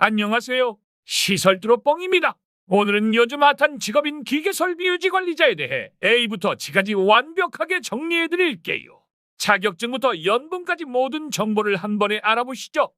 안녕하세요. 시설드로 뻥입니다. 오늘은 요즘 핫한 직업인 기계설비 유지 관리자에 대해 A부터 G까지 완벽하게 정리해 드릴게요. 자격증부터 연봉까지 모든 정보를 한 번에 알아보시죠.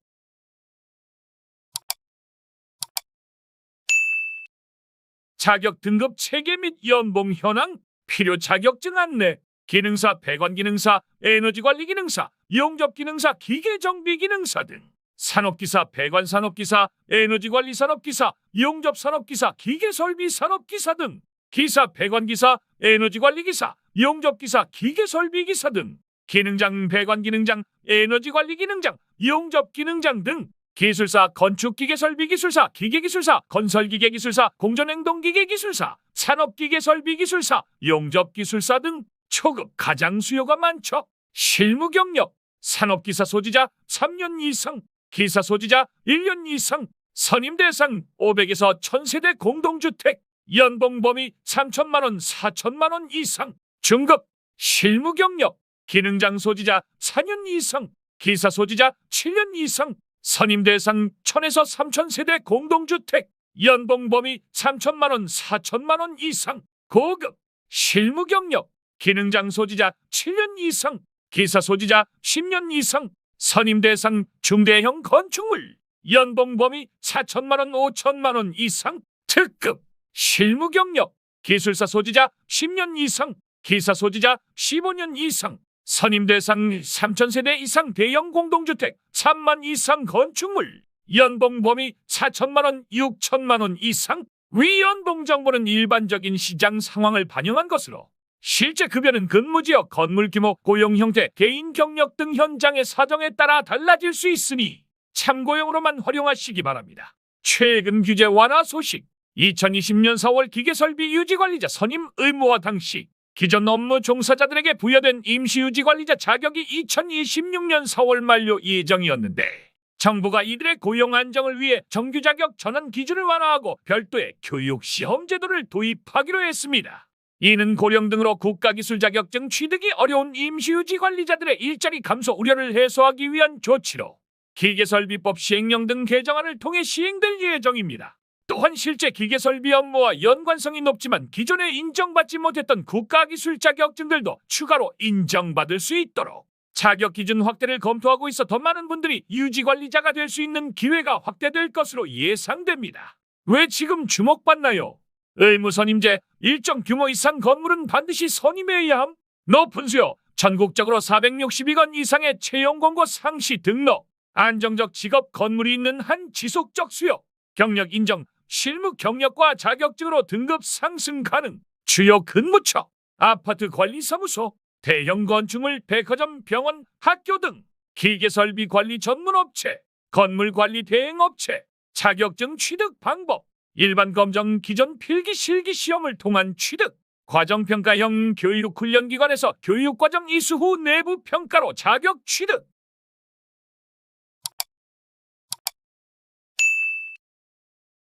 자격 등급 체계 및 연봉 현황, 필요 자격증 안내, 기능사, 배관 기능사, 에너지 관리 기능사, 용접 기능사, 기계 정비 기능사 등 산업기사, 배관 산업기사, 에너지 관리 산업기사, 용접 산업기사, 기계 설비 산업기사 등 기사, 배관 기사, 에너지 관리 기사, 용접 기사, 기계 설비 기사 등 기능장, 배관 기능장, 에너지 관리 기능장, 용접 기능장 등 기술사, 건축기계설비기술사, 기계기술사, 건설기계기술사, 공전행동기계기술사, 산업기계설비기술사, 용접기술사 등 초급 가장 수요가 많죠. 실무 경력, 산업기사 소지자 3년 이상, 기사 소지자 1년 이상, 선임 대상 500에서 1000세대 공동주택, 연봉 범위 3천만 원, 4천만 원 이상, 중급, 실무 경력, 기능장 소지자 4년 이상, 기사 소지자 7년 이상, 선임 대상 1000에서 3000세대 공동주택, 연봉 범위 3천만 원, 4천만 원 이상, 고급, 실무 경력, 기능장 소지자 7년 이상, 기사 소지자 10년 이상, 선임 대상 중대형 건축물, 연봉 범위 4천만 원, 5천만 원 이상, 특급, 실무 경력, 기술사 소지자 10년 이상, 기사 소지자 15년 이상, 선임 대상 3,000세대 이상 대형 공동주택 3만 이상 건축물. 연봉 범위 4천만 원, 6천만 원 이상 위 연봉 정보는 일반적인 시장 상황을 반영한 것으로 실제 급여는 근무 지역, 건물 규모, 고용 형태, 개인 경력 등 현장의 사정에 따라 달라질 수 있으니 참고용으로만 활용하시기 바랍니다. 최근 규제 완화 소식 2020년 4월 기계설비 유지관리자 선임 의무화 당시 기존 업무 종사자들에게 부여된 임시유지관리자 자격이 2026년 4월 만료 예정이었는데 정부가 이들의 고용 안정을 위해 정규 자격 전환 기준을 완화하고 별도의 교육 시험 제도를 도입하기로 했습니다. 이는 고령 등으로 국가기술 자격증 취득이 어려운 임시유지 관리자들의 일자리 감소 우려를 해소하기 위한 조치로 기계설비법 시행령 등 개정안을 통해 시행될 예정입니다. 또한 실제 기계설비 업무와 연관성이 높지만 기존에 인정받지 못했던 국가기술 자격증들도 추가로 인정받을 수 있도록 자격 기준 확대를 검토하고 있어 더 많은 분들이 유지 관리자가 될 수 있는 기회가 확대될 것으로 예상됩니다. 왜 지금 주목받나요? 의무 선임제 일정 규모 이상 건물은 반드시 선임해야 함. 높은 수요 전국적으로 462건 이상의 채용 공고 상시 등록. 안정적 직업 건물이 있는 한 지속적 수요 경력 인정 실무 경력과 자격증으로 등급 상승 가능. 주요 근무처 아파트 관리사무소 대형 건축물 백화점 병원 학교 등. 기계설비 관리 전문업체 건물 관리 대행업체 자격증 취득 방법 일반 검정 기존 필기 실기 시험을 통한 취득, 과정평가형 교육훈련기관에서 교육과정 이수 후 내부 평가로 자격 취득.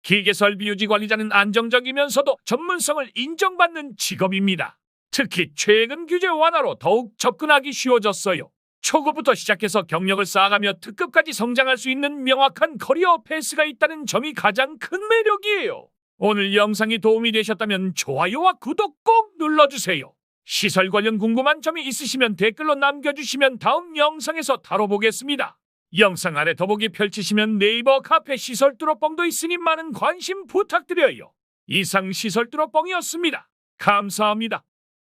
기계설 비 유지 관리자는 안정적이면서도 전문성을 인정받는 직업입니다. 특히 최근 규제 완화로 더욱 접근하기 쉬워졌어요. 초급부터 시작해서 경력을 쌓아가며 특급까지 성장할 수 있는 명확한 커리어 패스가 있다는 점이 가장 큰 매력이에요. 오늘 영상이 도움이 되셨다면 좋아요와 구독 꼭 눌러주세요. 시설 관련 궁금한 점이 있으시면 댓글로 남겨주시면 다음 영상에서 다뤄보겠습니다. 영상 아래 더보기 펼치시면 네이버 카페 시설 뚜러뻥도 있으니 많은 관심 부탁드려요. 이상 시설 뚜러뻥이었습니다. 감사합니다.